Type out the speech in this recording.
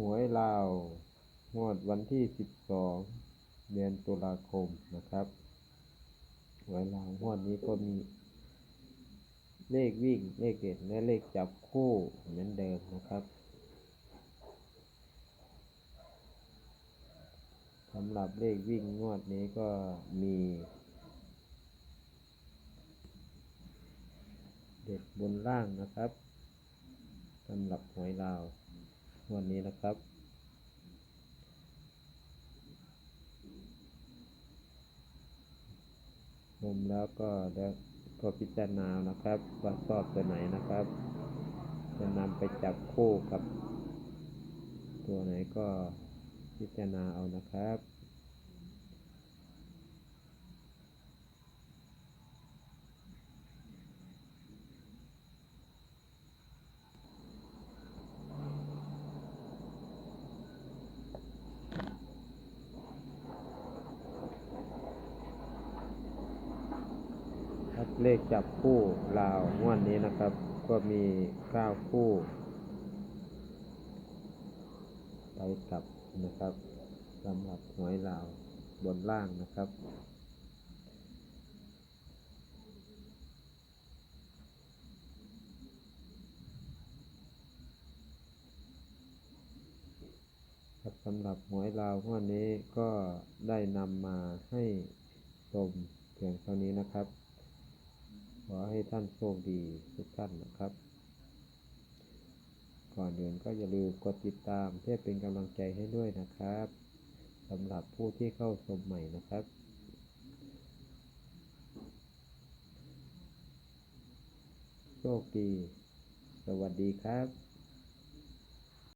หวยลาวงวดวันที่สิบสองเดือนตุลาคมนะครับหวยลาวงวดนี้ก็มีเลขวิ่ง เลขเด็ดและเลขจับคู่เหมือนเดิมนะครับสำหรับเลขวิ่งงวดนี้ก็มี เด็ดบนล่างนะครับสำหรับหวยลาว วันนี้นะครับ มุมแล้วก็แล้วก็พิจารณานะครับ ว่าชอบตัวไหนนะครับ จะนำไปจับคู่กับ ตัวไหนก็พิจารณาเอานะครับ ครับเลขจับคู่ลาวงวดนี้นะครับ ก็มีเก้าคู่ ไปกลับนะครับสำหรับหวยลาวบนล่างนะครับ ครับสำหรับหวยลาวงวดนี้ก็ได้นำมาให้ชมเพียงเท่านี้นะครับ ขอให้ท่านโชคดีทุกท่านนะครับ ก่อนอื่นก็อย่าลืมกดติดตามเพื่อเป็นกำลังใจให้ด้วยนะครับสำหรับผู้ที่เข้าชมใหม่นะครับ โชคดี สวัสดีครับ